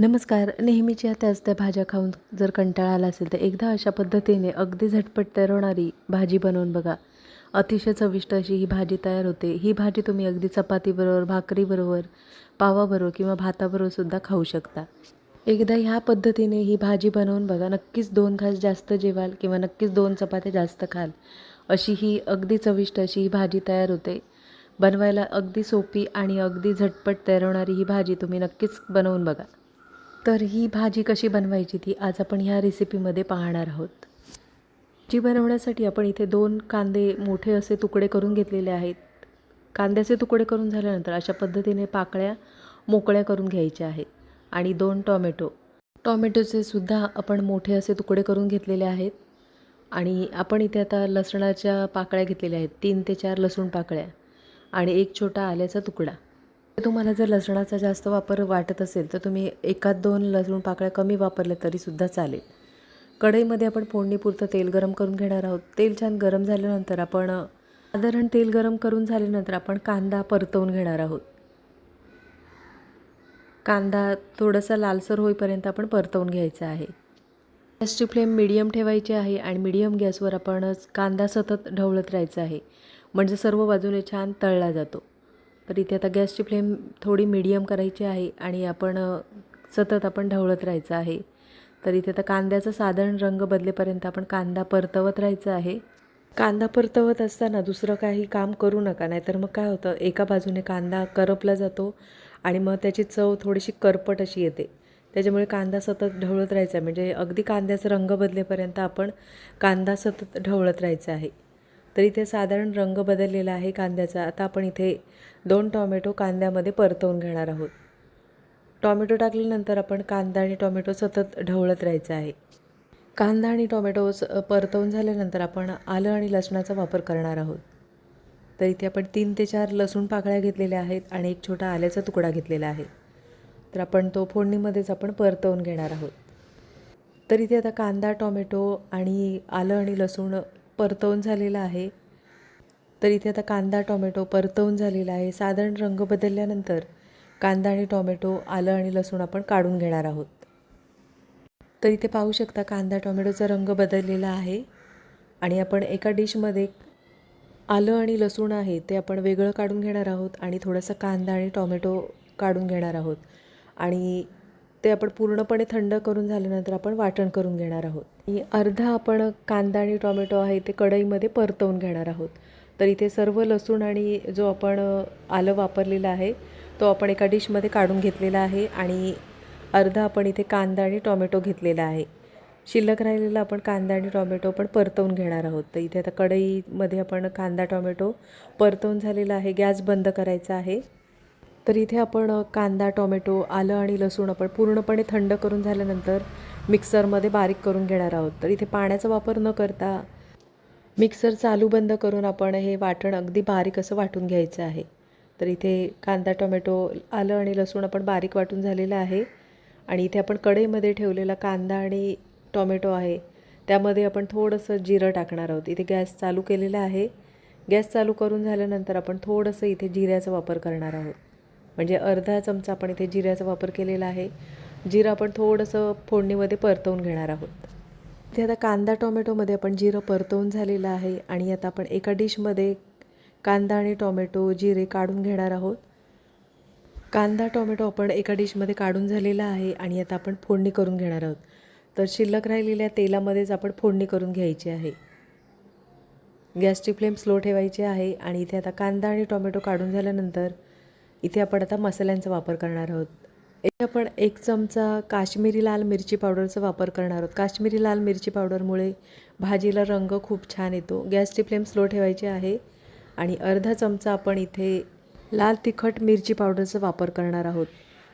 नमस्कार. नेहमीच्या त्याच त्या भाज्या खाऊन जर कंटाळा आला असेल तर एकदा अशा पद्धतीने अगदी झटपट तयार होणारी भाजी बनवून बघा. अतिशय चविष्ट अशी ही भाजी तयार होते. ही भाजी तुम्ही अगदी चपातीबरोबर भाकरीबरोबर पावाबरोबर किंवा भाताबरोबर सुद्धा खाऊ शकता. एकदा ह्या पद्धतीने ही भाजी बनवून बघा. नक्कीच दोन घास जास्त जेवाल किंवा नक्कीच दोन चपात्या जास्त खाल. अशी ही अगदी चविष्ट अशी ही भाजी तयार होते. बनवायला अगदी सोपी आणि अगदी झटपट तयार होणारी ही भाजी तुम्ही नक्कीच बनवून बघा. तर ही भाजी कशी बनवायची ती आज आपण ह्या रेसिपीमध्ये पाहणार आहोत. जी बनवण्यासाठी आपण इथे दोन कांदे मोठे असे तुकडे करून घेतलेले आहेत. कांद्याचे तुकडे करून झाल्यानंतर अशा पद्धतीने पाकळ्या मोकळ्या करून घ्यायच्या आहेत आणि दोन टॉमॅटो. टॉमॅटोचे सुद्धा आपण मोठे असे तुकडे करून घेतलेले आहेत आणि आपण इथे आता लसणाच्या पाकळ्या घेतलेल्या आहेत तीन ते चार लसूण पाकळ्या आणि एक छोटा आल्याचा तुकडा. तुम्हाला जर लसणाचा जास्त वापर वाटत असेल तर तुम्ही एकात दोन लसूण पाकळ्या कमी वापरल्या तरीसुद्धा चालेल. कढईमध्ये आपण फोडणीपुरतं तेल गरम करून घेणार आहोत. तेल छान गरम झाल्यानंतर आपण साधारण तेल गरम करून झाल्यानंतर आपण कांदा परतवून घेणार आहोत. कांदा थोडासा लालसर होईपर्यंत आपण परतवून घ्यायचा आहे. गॅसची फ्लेम मिडियम ठेवायची आहे आणि मिडियम गॅसवर आपण कांदा सतत ढवळत राहायचा आहे. म्हणजे सर्व बाजूने छान तळला जातो. तर इथे आता गॅसची फ्लेम थोडी मीडियम करायची आहे आणि आपण सतत आपण ढवळत राहायचं आहे. तर इथे आता कांद्याचा साधारण रंग बदलेपर्यंत आपण कांदा परतवत राहायचा आहे. कांदा परतवत असताना दुसरं काही काम करू नका नाहीतर मग काय होतं एका बाजूने कांदा करपला जातो आणि मग त्याची चव थोडीशी करपट अशी येते. त्याच्यामुळे कांदा सतत ढवळत राहायचा म्हणजे अगदी कांद्याचा रंग बदलेपर्यंत आपण कांदा सतत ढवळत राहायचा आहे. तर इथे साधारण रंग बदललेला आहे कांद्याचा. आता आपण इथे दोन टॉमॅटो कांद्यामध्ये परतवून घेणार आहोत. टॉमॅटो टाकल्यानंतर आपण कांदा आणि टॉमॅटो सतत ढवळत राहायचं आहे. कांदा आणि टॉमॅटो स परतवून झाल्यानंतर आपण आलं आणि लसणाचा वापर करणार आहोत. तर इथे आपण तीन ते चार लसूण पाकळ्या घेतलेल्या आहेत आणि एक छोटा आल्याचा तुकडा घेतलेला आहे. तर आपण तो फोडणीमध्येच आपण परतवून घेणार आहोत. तर इथे आता कांदा टॉमॅटो आणि आलं आणि लसूण परतवून झालेला आहे. तर इथे आता कांदा टोमॅटो परतवून झालेला आहे. साधारण रंग बदलल्यानंतर कांदा आणि टोमॅटो आलं आणि लसूण आपण काढून घेणार आहोत. तर इथे पाहू शकता कांदा टोमॅटोचा रंग बदललेला आहे आणि आपण एका डिशमध्ये आलं आणि लसूण आहे ते आपण वेगळं काढून घेणार आहोत आणि थोडासा कांदा आणि टॉमॅटो काढून घेणार आहोत. आणि ते आपण पूर्णपणे थंड करून झाल्यानंतर आपण वाटण करून घेणार आहोत. अर्धा आपण कांदा आणि टॉमॅटो आहे ते कढईमध्ये परतवून घेणार आहोत. तर इथे सर्व लसूण आणि जो आपण आलं वापरलेलं आहे तो आपण एका डिशमध्ये काढून घेतलेला आहे आणि अर्धा आपण इथे कांदा आणि टॉमॅटो घेतलेला आहे. शिल्लक राहिलेला आपण कांदा आणि टॉमॅटो पण परतवून घेणार आहोत. तर इथे आता कढईमध्ये आपण कांदा टॉमॅटो परतवून झालेला आहे गॅस बंद करायचा आहे. तर इथे आपण कांदा टोमॅटो आलं आणि लसूण आपण पूर्णपणे थंड करून झाल्यानंतर मिक्सरमध्ये बारीक करून घेणार आहोत. तर इथे पाण्याचा वापर न करता मिक्सर चालू बंद करून आपण हे वाटण अगदी बारीक असं वाटून घ्यायचं आहे. तर इथे कांदा टोमॅटो आलं आणि लसूण आपण बारीक वाटून झालेलं आहे आणि इथे आपण कढईमध्ये ठेवलेला कांदा आणि टोमॅटो आहे त्यामध्ये आपण थोडंसं जिरं टाकणार आहोत. इथे गॅस चालू केलेला आहे. गॅस चालू करून झाल्यानंतर आपण थोडंसं इथे जिऱ्याचा वापर करणार आहोत. म्हणजे अर्धा चमचा आपण इथे जिऱ्याचा वापर केलेला आहे. जिरं आपण थोडंसं फोडणीमध्ये परतवून घेणार आहोत. इथे आता कांदा टोमॅटोमध्ये आपण जिरं परतवून झालेलं आहे आणि आता आपण एका डिशमध्ये कांदा आणि टोमॅटो जिरे काढून घेणार आहोत. कांदा टोमॅटो आपण एका डिशमध्ये काढून झालेला आहे आणि आता आपण फोडणी करून घेणार आहोत. तर शिल्लक राहिलेल्या तेलामध्येच आपण फोडणी करून घ्यायची आहे. गॅसची फ्लेम स्लो ठेवायची आहे आणि इथे आता कांदा आणि टोमॅटो काढून झाल्यानंतर इथे आपण आता मसाल्यांचा वापर करणार आहोत. इथे आपण एक चमचा काश्मीरी लाल मिरची पावडरचा वापर करणार आहोत. काश्मीरी लाल मिरची पावडरमुळे भाजीला रंग खूप छान येतो. गॅसची फ्लेम स्लो ठेवायची आहे आणि अर्धा चमचा आपण इथे लाल तिखट मिरची पावडरचा वापर करणार आहोत.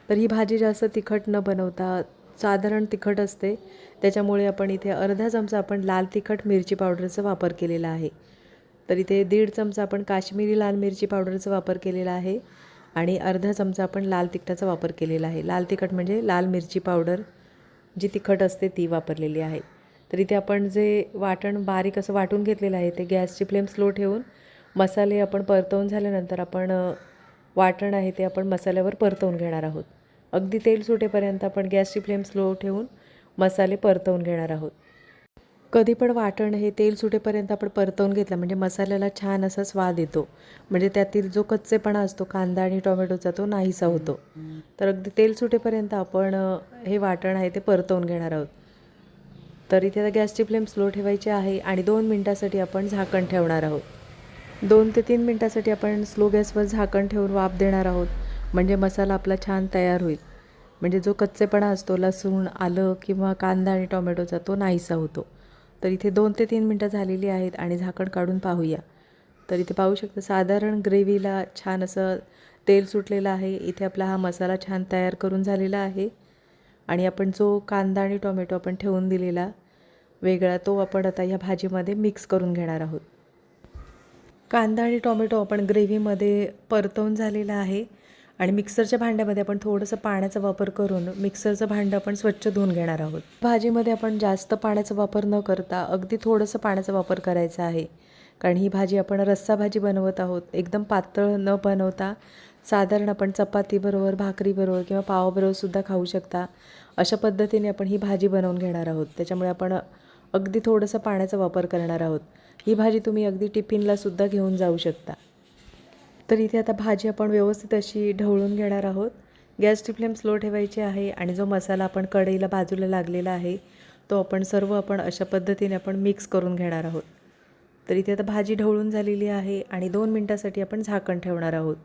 तर ही भाजी जास्त तिखट न बनवता साधारण तिखट असते. त्याच्यामुळे आपण इथे अर्धा चमचा आपण लाल तिखट मिरची पावडरचा वापर केलेला आहे. तर इथे दीड चमचा आपण काश्मीरी लाल मिरची पावडरचा वापर केलेला आहे. आणि अर्धा चमचा आपण लाल तिखटाचा वापर केलेला आहे. लाल तिखट म्हणजे लाल मिरची पावडर जी तिखट असते ती वापरलेली आहे. तर इथे आपण जे वाटण बारीक असं वाटून घेतलेलं आहे ते गॅसची फ्लेम स्लो ठेवून मसाले आपण परतवून झाल्यानंतर आपण वाटण आहे ते आपण मसाल्यावर परतवून घेणार आहोत. अगदी तेल सुटेपर्यंत आपण गॅसची फ्लेम स्लो ठेवून मसाले परतवून घेणार आहोत. कधी पण वाटण हे तेल सुटेपर्यंत आपण परतवून घेतलं म्हणजे मसाल्याला छान असा स्वाद येतो. म्हणजे त्यातील जो कच्चेपणा असतो कांदा आणि टोमॅटोचा तो नाहीसा होतो. तर अगदी तेल सुटेपर्यंत आपण हे वाटण आहे ते परतवून घेणार आहोत. तर इथे आता गॅसची फ्लेम स्लो ठेवायची आहे आणि दोन मिनटासाठी आपण झाकण ठेवणार आहोत. दोन ते तीन मिनटासाठी आपण स्लो गॅसवर झाकण ठेवून वाफ देणार आहोत. म्हणजे मसाला आपला छान तयार होईल. म्हणजे जो कच्चेपणा असतो लसूण आलं किंवा कांदा आणि टोमॅटोचा तो नाहीसा होतो. तर इथे दोन ते तीन मिनटं झालेली आहेत आणि झाकण काढून पाहूया. तर इथे पाहू शकता साधारण ग्रेव्हीला छान असं तेल सुटलेलं आहे. इथे आपला हा मसाला छान तयार करून झालेला आहे. आणि आपण जो कांदा आणि टोमॅटो आपण ठेवून दिलेला वेगळा तो आपण आता या भाजीमध्ये मिक्स करून घेणार आहोत. कांदा आणि टोमॅटो आपण ग्रेव्हीमध्ये परतवून झालेला आहे. आणि मिक्सरच्या भांड्यामध्ये आपण थोडंसं पाण्याचा वापर करून मिक्सरचं भांडं आपण स्वच्छ धुवून घेणार आहोत. भाजीमध्ये आपण जास्त पाण्याचा वापर न करता अगदी थोडंसं पाण्याचा वापर करायचा आहे. कारण ही भाजी आपण रस्सा भाजी बनवत आहोत. एकदम पातळ न बनवता साधारण आपण चपातीबरोबर भाकरीबरोबर किंवा पावाबरोबर सुद्धा खाऊ शकता. अशा पद्धतीने आपण ही भाजी बनवून घेणार आहोत. त्याच्यामुळे आपण अगदी थोडंसं पाण्याचा वापर करणार आहोत. ही भाजी तुम्ही अगदी टिफिनलासुद्धा घेऊन जाऊ शकता. तर इथे आता भाजी आपण व्यवस्थित अशी ढवळून घेणार आहोत. गॅसची फ्लेम स्लो ठेवायची आहे आणि जो मसाला आपण कढईला बाजूला लागलेला आहे तो आपण सर्व आपण अशा पद्धतीने आपण मिक्स करून घेणार आहोत. तर इथे आता भाजी ढवळून झालेली आहे आणि दोन मिनटासाठी आपण झाकण ठेवणार आहोत.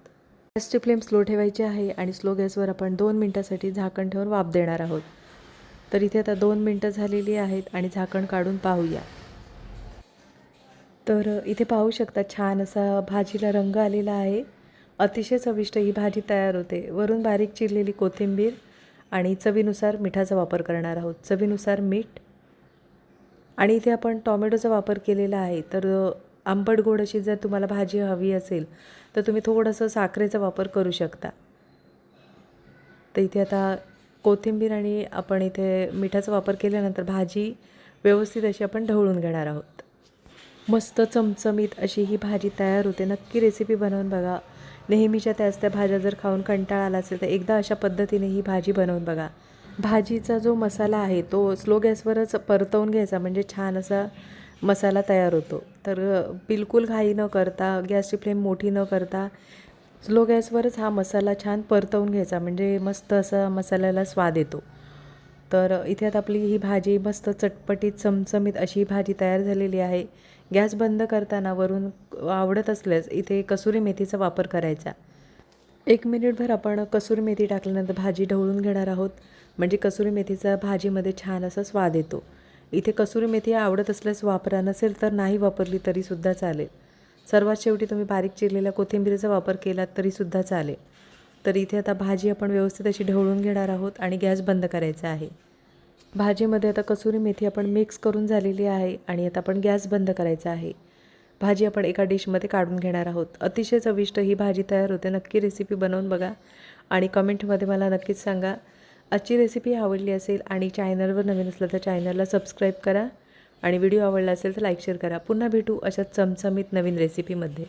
गॅसची फ्लेम स्लो ठेवायची आहे आणि स्लो गॅसवर आपण दोन मिनटासाठी झाकण ठेवून वाफ देणार आहोत. तर इथे आता दोन मिनटं झालेली आहेत आणि झाकण काढून पाहूया. तर इथे पाहू शकता छान असा भाजीला रंग आलेला आहे. अतिशय चविष्ट ही भाजी तयार होते. वरून बारीक चिरलेली कोथिंबीर आणि चवीनुसार मिठाचा वापर करणार आहोत. चवीनुसार मीठ आणि इथे आपण टॉमॅटोचा वापर केलेला आहे. तर आंबट गोड अशी जर तुम्हाला भाजी हवी असेल तर तुम्ही थोडंसं साखरेचा वापर करू शकता. तर इथे आता कोथिंबीर आणि आपण इथे मिठाचा वापर केल्यानंतर भाजी व्यवस्थित अशी आपण ढवळून घेणार आहोत. मस्त चमचमीत अशी ही भाजी तयार होते. नक्की रेसिपी बनवून बघा. नेहमीच्या त्याच त्या भाज्या जर खाऊन कंटाळा आला असेल तर एकदा अशा पद्धतीने ही भाजी बनवून बघा. भाजीचा जो मसाला आहे तो स्लो गॅसवरच परतवून घ्यायचा म्हणजे छान असा मसाला तयार होतो. तर बिलकुल घाई न करता गॅसची फ्लेम मोठी न करता स्लो गॅसवरच हा मसाला छान परतवून घ्यायचा म्हणजे मस्त असा मसाल्याला स्वाद येतो. तर इथे आता आपली ही भाजी मस्त चटपटीत चमचमीत अशी भाजी तयार झालेली आहे. गॅस बंद करताना वरून आवडत असल्यास इथे कसुरी मेथीचा वापर करायचा. एक मिनिटभर आपण कसुरी मेथी टाकल्यानंतर भाजी ढवळून घेणार आहोत. म्हणजे कसुरी मेथीचा भाजीमध्ये छान असा स्वाद येतो. इथे कसुरी मेथी आवडत असल्यास वापरा नसेल तर नाही वापरली तरीसुद्धा चालेल. सर्वात शेवटी तुम्ही बारीक चिरलेल्या कोथिंबीरीचा वापर केलात तरीसुद्धा चालेल. तर इथे आता भाजी आपण व्यवस्थित अशी ढवळून घेणार आहोत आणि गॅस बंद करायचा आहे. भाजीमध्ये आता कसुरी मेथी आपण मिक्स करून झालेली आहे आणि आता आपण गॅस बंद करायचा आहे. भाजी आपण एका डिशमध्ये काढून घेणार आहोत. अतिशय चविष्ट ही भाजी तयार होते. नक्की रेसिपी बनवून बघा आणि कमेंटमध्ये मला नक्कीच सांगा. आजची रेसिपी आवडली असेल आणि चॅनलवर नवीन असलं तर चॅनलला सबस्क्राईब करा आणि व्हिडिओ आवडला असेल तर लाईक शेअर करा. पुन्हा भेटू अशा चमचमीत नवीन रेसिपीमध्ये